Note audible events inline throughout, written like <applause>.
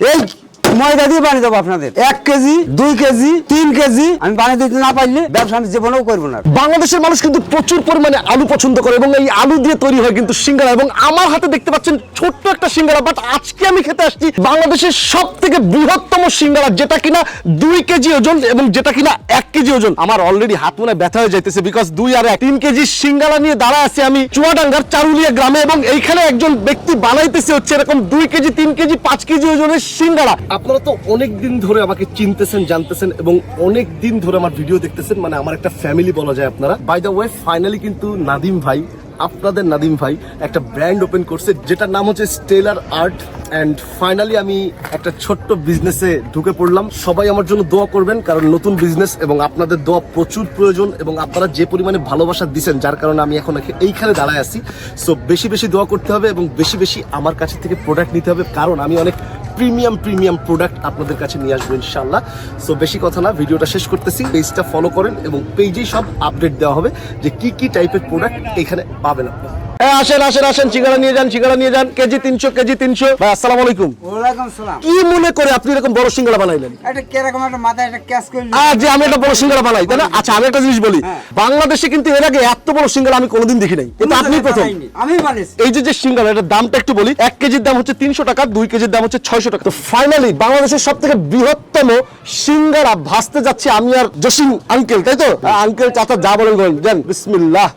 এই ময়দা দিয়ে বানিয়ে দেবো আপনাদের। এক কেজি, দুই কেজি, তিন কেজি। আমি বানিয়ে দিতে না পারলে ব্যবসা আমি জীবনেও করব না। বাংলাদেশের মানুষ কিন্তু প্রচুর পরিমাণে আলু পছন্দ করে এবং এই আলু দিয়ে তৈরি হয় কিন্তু সিঙ্গারা এবং আমার হাতে দেখতে পাচ্ছেন ছোট্ট একটা সিঙ্গারা বাট আজকে আমি খেতে আসছি বাংলাদেশের সব থেকে বৃহত্তম সিঙ্গারা, যেটা কিনা দুই কেজি ওজন এবং যেটা কিনা এক কেজি ওজন। আমার অলরেডি হাত মনে ব্যথা হয়ে যাইতেছে বিকজ দুই আর এক। তিন কেজি সিঙ্গারা নিয়ে দাঁড়া আছি আমি চুয়াডাঙ্গার চারুলিয়া গ্রামে এবং এইখানে একজন ব্যক্তি বানাইতেছে হচ্ছে এরকম দুই কেজি, তিন কেজি, পাঁচ কেজি ওজনের সিঙ্গারা। আপনারা তো অনেক দিন ধরে আমাকে চিনতেছেন, জানতেছেন এবং অনেক দিন ধরে আমার ভিডিও দেখতেছেন মানে আমার একটা ফ্যামিলি বলা যায় আপনারা। বাই দ্য ওয়ে ফাইনালি কিন্তু নাদিম ভাই, আপনাদের নাদিম ভাই একটা ব্র্যান্ড ওপেন করছে, যেটার নাম হচ্ছে স্টেলার আর্ট অ্যান্ড ফাইনালি আমি একটা ছোট্ট বিজনেসে ঢুকে পড়লাম। সবাই আমার জন্য দোয়া করবেন, কারণ নতুন বিজনেস এবং আপনাদের দোয়া প্রচুর প্রয়োজন এবং আপনারা যে পরিমাণে ভালোবাসা দিচ্ছেন যার কারণে আমি এখন এইখানে দাঁড়ায় আছি। সো বেশি বেশি দোয়া করতে হবে এবং বেশি বেশি আমার কাছে থেকে প্রোডাক্ট নিতে হবে, কারণ আমি অনেক প্রিমিয়াম প্রিমিয়াম প্রোডাক্ট আপনাদের কাছে নিয়ে আসব ইনশাল্লাহ সো বেশি কথা না, ভিডিওটা শেষ করতেছি। পেজটা ফলো করেন এবং পেজেই সব আপডেট দেওয়া হবে যে কি কি টাইপের প্রোডাক্ট এখানে পাবেন আপনারা হ্যাঁ আসেন আসেন আসেন চিগারা নিয়ে যান চিগারা নিয়ে যান। কেজি তিনশো কেজি তিনশো। ভাই আসসালামু আলাইকুম। কি মনে করে আপনি এরকম বড় সিঙ্গারা বানাইলেন? যে আমি একটা বড় সিঙ্গারা বানাই তাই না? আচ্ছা আমি একটা জিনিস বলি। হ্যাঁ। বাংলাদেশে কিন্তু এর আগে এত বড় সিঙ্গারা আমি কোনোদিন দেখি নাই। কিন্তু আপনি প্রথম। এই যে যে সিঙ্গারা এটার দামটা একটু বলি। এক কেজির দাম হচ্ছে তিনশো টাকা দুই কেজির দাম হচ্ছে ছয়শো টাকা। তো ফাইনালি বাংলাদেশের সব থেকে বৃহত্তম সিঙ্গারা ভাসতে যাচ্ছে আমি আর জসিম আঙ্কেল তাই তো? আঙ্কেল চাচা যা বলেন বিসমিল্লাহ।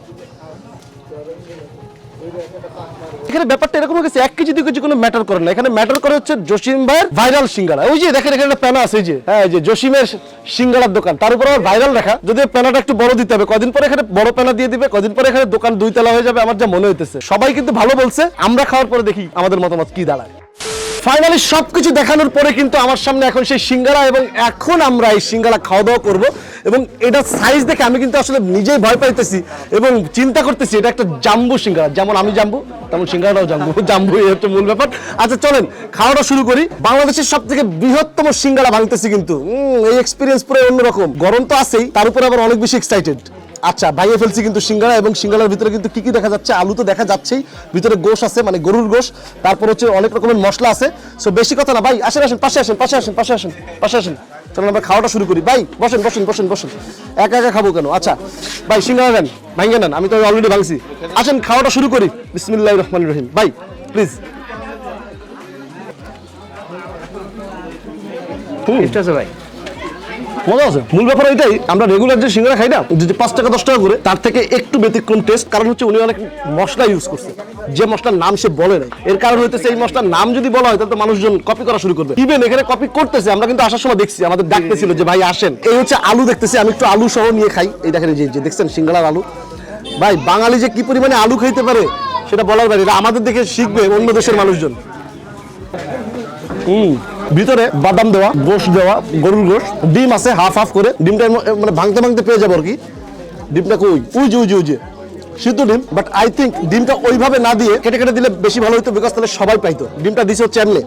এখানে ব্যাপারটা এরকম হয়ে গেছে, এক কেজি, দুই কেজি কোনো ম্যাটার করে না। এখানে ম্যাটার করে হচ্ছে জসিম ভাইয়ের ভাইরাল সিঙ্গারা। ওই যে দেখেন, এখানে একটা প্যানা আছে যে হ্যাঁ যে জসিমের সিঙ্গারার দোকান। তার উপর আবার ভাইরাল রাখা যদি প্যানাটা একটু বড় দিতে হবে, কদিন পরে এখানে বড় প্যানা দিয়ে দিবে, কদিন পরে এখানে দোকান দুই তলা হয়ে যাবে, আমার যা মনে হইতেছে। সবাই কিন্তু ভালো বলছে, আমরা খাওয়ার পরে দেখি আমাদের মতামত কি দাঁড়ায়। ফাইনালি সবকিছু দেখানোর পরে কিন্তু আমার সামনে এখন সেই সিঙ্গারা, এবং এখন আমরা এই সিঙ্গারা খাওয়া দাওয়া করব। এবং এটা সাইজ দেখে আমি কিন্তু আসলে নিজেই ভয় পাইতেছি এবং চিন্তা করতেছি, এটা একটা জাম্বু সিঙ্গারা। যেমন আমি জাম্বু, তেমন সিঙ্গারাটাও জাম্বু। <laughs> জাম্বু এই হচ্ছে মূল ব্যাপার। আচ্ছা চলেন, খাওয়াটা শুরু করি। বাংলাদেশের সব থেকে বৃহত্তম সিঙ্গারা ভাঙতেছি কিন্তু। এই এক্সপিরিয়েন্স পুরো অন্যরকম। গরম তো আছেই, তার উপরে আবার অনেক বেশি এক্সাইটেড আচ্ছা ভাইয়ে ফেলছি কিন্তু সিঙ্গারা এবং সিঙ্গারার ভিতরে কিন্তু কি কি দেখা যাচ্ছে? আলু তো দেখা যাচ্ছেই। ভিতরে গোশ আছে মানে গরুর গোশ। তারপর হচ্ছে অনেক রকমের মশলা আছে। সো বেশি কথা না, ভাই, আসেন আসেন, পাশে আসেন পাশে আসেন পাশে আসেন পাশে আসেন। চলুন আমরা খাওয়াটা শুরু করি। ভাই বসেন বসেন বসেন বসেন। একা একা খাব কেন? আচ্ছা ভাই সিঙ্গারা দেন ভাঙ্গে নেন আমি তো অলরেডি ভাঙছি। আসেন খাওয়াটা শুরু করি। বিসমিল্লাহ রহমান রহিম। ভাই প্লিজ ভাই। মজা আছে। মূল ব্যাপার এটাই আমরা রেগুলার যে সিঙ্গারা খাই না যে পাঁচ টাকা, দশ টাকা করে, তার থেকে একটু ব্যতিক্রম টেস্ট কারণ হচ্ছে উনি অনেক মশলা ইউজ করছে। যে মশলার নাম সে বলে নাই। এর কারণ হইতেছে, এই মশলার নাম যদি বলা হয়, তাহলে মানুষজন কপি করা শুরু করবে। ইভেন এখানে কপি করতেছে, আমরা কিন্তু আসার সময় দেখছি, আমাদের ডাকতেছিল যে, ভাই, আসেন। এই হচ্ছে আলু দেখতেছি, আমি একটু আলু সহ নিয়ে খাই। এই দেখেন যে দেখছেন সিঙ্গালার আলু। ভাই, বাঙালি যে কি পরিমাণে আলু খাইতে পারে, সেটা বলার বাইরে আমাদের দেখে শিখবে অন্য দেশের মানুষজন। হুম। ভিতরে বাদাম দেওয়া গোশ দেওয়া গরুর গোশ ডিম আছে হাফ হাফ করে ডিমটা মানে ভাঙতে ভাঙতে পেয়ে যাব আর কি। ডিমটা কই? উই যে উই যে সিদ্ধ ডিম বাট আই থিঙ্ক ডিমটা ওইভাবে না দিয়ে কেটে কেটে দিলে বেশি ভালো হতো বিকজ তাহলে সবাই পাইতো। ডিমটা দিছে হচ্ছে এমনি।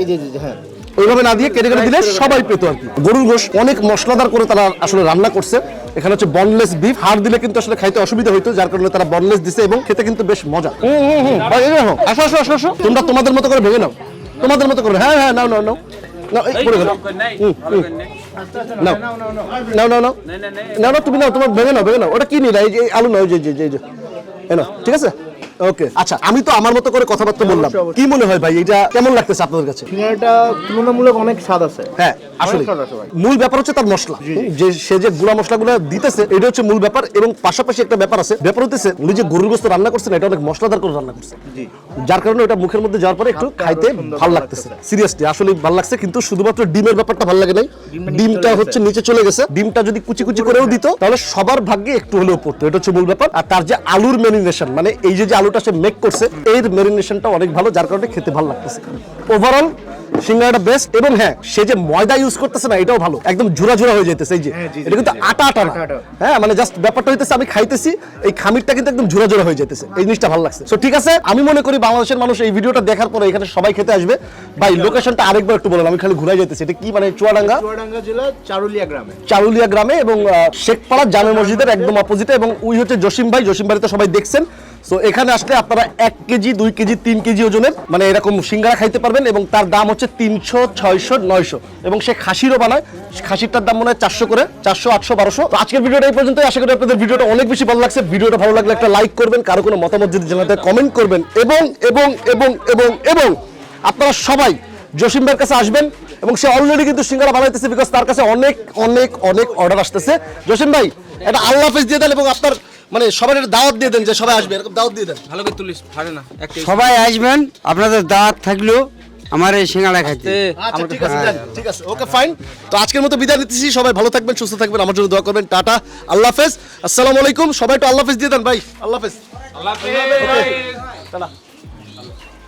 এই যে যে, হ্যাঁ। ওইভাবে না দিয়ে কেটে কেটে দিলে সবাই পেতো আর কি। গরুর গোশ অনেক মশলাদার করে তারা আসলে রান্না করছে। এখানে হচ্ছে বনলেস বিফ হাড় দিলে কিন্তু আসলে খাইতে অসুবিধা হইতো যার কারণে তারা বনলেস দিছে এবং খেতে কিন্তু বেশ মজা। হুম, হুম, হুম। ভাই, এই দেখো, আসো আসো আসো আসো। তোমরা তোমাদের মতো করে ভেঙে নাও। তোমাদের মতো করবে হ্যাঁ হ্যাঁ নাও নাও নাও। নাও। নাও নাও নাও নাও। তুমি নাও তোমার ভেঙে নাও ভেঙে নাও। ওটা কি নিলা এই যে আলু নাও যে যে, যে। ঠিক আছে? ওকে আচ্ছা আমি তো আমার মতো করে কথাবার্তা বললাম। কি মনে হয় ভাই এটা কেমন লাগতেছে আপনাদের কাছে? সিঙ্গারাটা তুলনামূলক অনেক স্বাদ আছে। হ্যাঁ আসলে। মূল ব্যাপার হচ্ছে তার মশলা। যে সে যে গুঁড়া মশলাগুলো দিতেছে এটা হচ্ছে মূল ব্যাপার এবং পাশাপাশি একটা ব্যাপার আছে। ব্যাপার হচ্ছে উনি যে গরুর গোস্ত রান্না করছেন এটা অনেক মশলাদার করে রান্না করছে। যার কারণে ওটা মুখের মধ্যে যাওয়ার পরে একটু খাইতে ভালো লাগতেছে। সিরিয়াসলি আসলে ভালো লাগছে কিন্তু শুধুমাত্র ডিমের ব্যাপারটা ভালো লাগে নাই। ডিমটা হচ্ছে নিচে চলে গেছে। ডিমটা যদি কুচি কুচি করেও দিত তাহলে সবার ভাগ্যে একটু হলেও পড়তো। এটা হচ্ছে মূল ব্যাপার। আর তার যে আলুর মেরিনেশন মানে এই যে যে আলুটা সে মেক করছে এর মেরিনেশনটা অনেক ভালো যার কারণে খেতে ভালো লাগতেছে। ওভারঅল সিঙ্গারাটা বেস্ট এবং হ্যাঁ সে যে ময়দা ইউজ করতেছে না এটাও ভালো একদম ঝুরা ঝুরা হয়ে যেতেছে এই যে। হ্যাঁ, এটা কিন্তু আটা আটা না। হ্যাঁ মানে জাস্ট ব্যাপারটা হইতেছে আমি খাইতেছি এই খামিরটা কিন্তু একদম ঝুরা ঝুরা হয়ে যেতেছে এই জিনিসটা ভালো লাগছে। তো ঠিক আছে আমি মনে করি বাংলাদেশের মানুষ এই ভিডিওটা দেখার পরে এখানে সবাই খেতে আসবে। ভাই লোকেশনটা আরেকবার একটু বলেন আমি খালি ঘুরাই যেতেছি এটা কি মানে চুয়াডাঙ্গা? চুয়াডাঙ্গা জেলা চারুলিয়া গ্রামে। চারুলিয়া গ্রামে এবং শেখপাড়া জামে মসজিদের একদম অপোজিটে এবং উই হচ্ছে জসিম ভাই জসিম ভাই তো সবাই দেখছেন। সো এখানে আসলে আপনারা এক কেজি, দুই কেজি, তিন কেজি ওজনের মানে এরকম সিঙ্গারা খাইতে পারবেন এবং তার দাম হচ্ছে তিনশো, ছয়শো, নয়শো। এবং সে খাসিরও বানায়। খাসিরটার দাম মনে হয় চারশো করে, চারশো, আটশো, বারোশো। আজকের ভিডিওটা এই পর্যন্ত আশা করি আপনাদের ভিডিওটা অনেক বেশি ভালো লাগছে। ভিডিওটা ভালো লাগলে একটা লাইক করবেন, কারও কোনো মতামত যদি জানাতে কমেন্ট করবেন। এবং এবং এবং এবং এবং আপনারা সবাই জসিম ভাইয়ের কাছে আসবেন এবং সে অলরেডি কিন্তু সিঙ্গারা বানাইতেছে বিকজ তার কাছে অনেক অনেক অনেক অর্ডার আসতেছে। জসিম ভাই এটা আল্লাহ হাফেজ দিয়ে দেন এবং আপনার মানে সবার একটা দাওয়াত দিয়ে দেন যে সবাই আসবে এরকম দাওয়াত দিয়ে দেন। ভালো করে তুলিস ফাড়ে না এক কেজি। সবাই আসবেন আপনাদের দাঁত থাকল আমার এই সিঙ্গাড়া খাইতে। আচ্ছা ঠিক আছে যান, ঠিক আছে ওকে ফাইন তো আজকের মতো বিদায় নিতেছি সবাই ভালো থাকবেন সুস্থ থাকবেন আমার জন্য দোয়া করবেন টাটা আল্লাহ হাফেজ। আসসালামু আলাইকুম সবাই একটু আল্লাহ হাফেজ দিয়ে দেন ভাই আল্লাহ হাফেজ। আল্লাহ হাফেজ। টাটা।